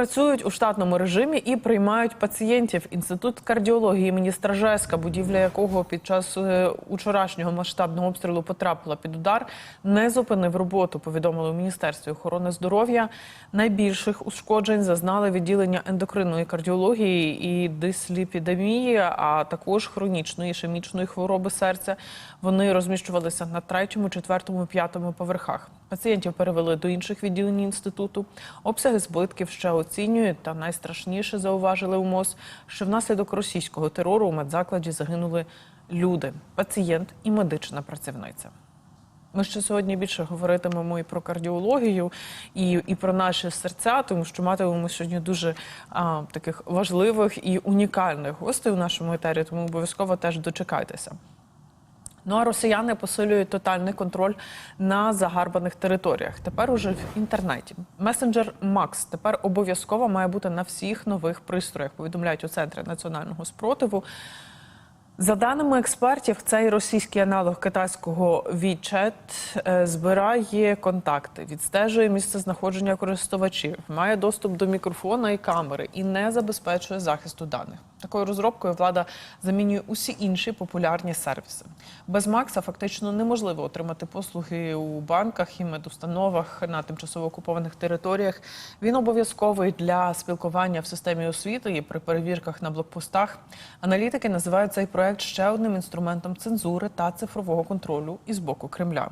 Працюють у штатному режимі і приймають пацієнтів. Інститут кардіології імені Стражеська, будівля якого під час е, учорашнього масштабного обстрілу потрапила під удар, не зупинив роботу. Повідомили у міністерстві охорони здоров'я. Найбільших ушкоджень зазнали відділення ендокринної кардіології і дисліпідемії, а також хронічної ішемічної хвороби серця. Вони розміщувалися на третьому, четвертому, п'ятому поверхах. Пацієнтів перевели до інших відділень інституту. Обсяги збитків ще оцінюють. Та найстрашніше зауважили у МОЗ, що внаслідок російського терору у медзакладі загинули люди, пацієнт і медична працівниця. Ми ще сьогодні більше говоритимемо і про кардіологію, і, і про наші серця, тому що матимемо сьогодні дуже а, таких важливих і унікальних гостей у нашому етері, тому обов'язково теж дочекайтеся. Ну а росіяни посилюють тотальний контроль на загарбаних територіях. Тепер уже в інтернеті. Месенджер Макс тепер обов'язково має бути на всіх нових пристроях. Повідомляють у центрі національного спротиву. За даними експертів, цей російський аналог китайського WeChat е, збирає контакти, відстежує місце знаходження користувачів, має доступ до мікрофона і камери і не забезпечує захисту даних. Такою розробкою влада замінює усі інші популярні сервіси. Без Макса фактично неможливо отримати послуги у банках і медустановах на тимчасово окупованих територіях. Він обов'язковий для спілкування в системі освіти і при перевірках на блокпостах. Аналітики називають цей проект ще одним інструментом цензури та цифрового контролю із боку Кремля.